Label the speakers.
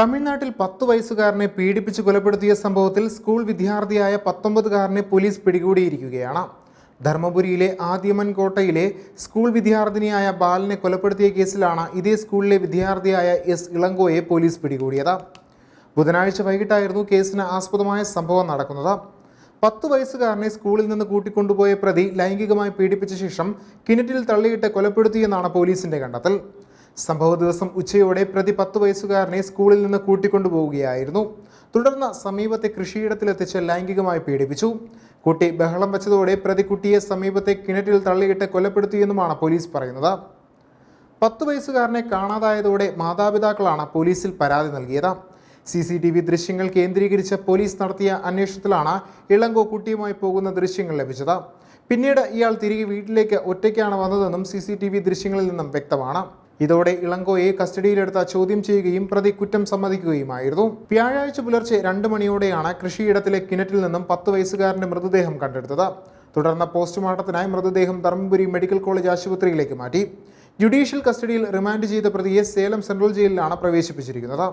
Speaker 1: തമിഴ്നാട്ടിൽ പത്ത് വയസ്സുകാരനെ പീഡിപ്പിച്ച് കൊലപ്പെടുത്തിയ സംഭവത്തിൽ സ്കൂൾ വിദ്യാർത്ഥിയായ പത്തൊമ്പതുകാരനെ പോലീസ് പിടികൂടിയിരിക്കുകയാണ്. ധർമ്മപുരിയിലെ ആദ്യമൻ കോട്ടയിലെ സ്കൂൾ വിദ്യാർത്ഥിനിയായ ബാലനെ കൊലപ്പെടുത്തിയ കേസിലാണ് ഇതേ സ്കൂളിലെ വിദ്യാർത്ഥിയായ എസ് ഇളങ്കോയെ പോലീസ് പിടികൂടിയത്. ബുധനാഴ്ച വൈകിട്ടായിരുന്നു കേസിന് ആസ്പദമായ സംഭവം നടക്കുന്നത്. പത്ത് വയസ്സുകാരനെ സ്കൂളിൽ നിന്ന് കൂട്ടിക്കൊണ്ടുപോയ പ്രതി ലൈംഗികമായി പീഡിപ്പിച്ച ശേഷം കിണറ്റിൽ തള്ളിയിട്ട് കൊലപ്പെടുത്തിയെന്നാണ് പോലീസിന്റെ കണ്ടെത്തൽ. സംഭവ ദിവസം ഉച്ചയോടെ പ്രതി പത്ത് വയസ്സുകാരനെ സ്കൂളിൽ നിന്ന് കൂട്ടിക്കൊണ്ടുപോവുകയായിരുന്നു. തുടർന്ന് സമീപത്തെ കൃഷിയിടത്തിലെത്തിച്ച് ലൈംഗികമായി പീഡിപ്പിച്ചു. കുട്ടി ബഹളം വെച്ചതോടെ പ്രതി കുട്ടിയെ സമീപത്തെ കിണറ്റിൽ തള്ളിയിട്ട് കൊലപ്പെടുത്തിയെന്നുമാണ് പോലീസ് പറയുന്നത്. പത്ത് വയസ്സുകാരനെ കാണാതായതോടെ മാതാപിതാക്കളാണ് പോലീസിൽ പരാതി നൽകിയത്. സി സി ടി വി ദൃശ്യങ്ങൾ കേന്ദ്രീകരിച്ച് പോലീസ് നടത്തിയ അന്വേഷണത്തിലാണ് ഇളങ്കോ കുട്ടിയുമായി പോകുന്ന ദൃശ്യങ്ങൾ ലഭിച്ചത്. പിന്നീട് ഇയാൾ തിരികെ വീട്ടിലേക്ക് ഒറ്റയ്ക്കാണ് വന്നതെന്നും സി സി ടി വി ദൃശ്യങ്ങളിൽ നിന്നും വ്യക്തമാണ്. ഇതോടെ ഇളങ്കോയെ കസ്റ്റഡിയിലെടുത്ത ചോദ്യം ചെയ്യുകയും പ്രതി കുറ്റം സമ്മതിക്കുകയുമായിരുന്നു. വ്യാഴാഴ്ച പുലർച്ചെ രണ്ട് മണിയോടെയാണ് കൃഷിയിടത്തിലെ കിണറ്റിൽ നിന്നും പത്ത് വയസ്സുകാരന്റെ മൃതദേഹം കണ്ടെടുത്തത്. തുടർന്ന് പോസ്റ്റ്മോർട്ടത്തിനായി മൃതദേഹം ധർമ്മപുരി മെഡിക്കൽ കോളേജ് ആശുപത്രിയിലേക്ക് മാറ്റി. ജുഡീഷ്യൽ കസ്റ്റഡിയിൽ റിമാൻഡ് ചെയ്ത പ്രതിയെ സേലം സെൻട്രൽ ജയിലിലാണ് പ്രവേശിപ്പിച്ചിരിക്കുന്നത്.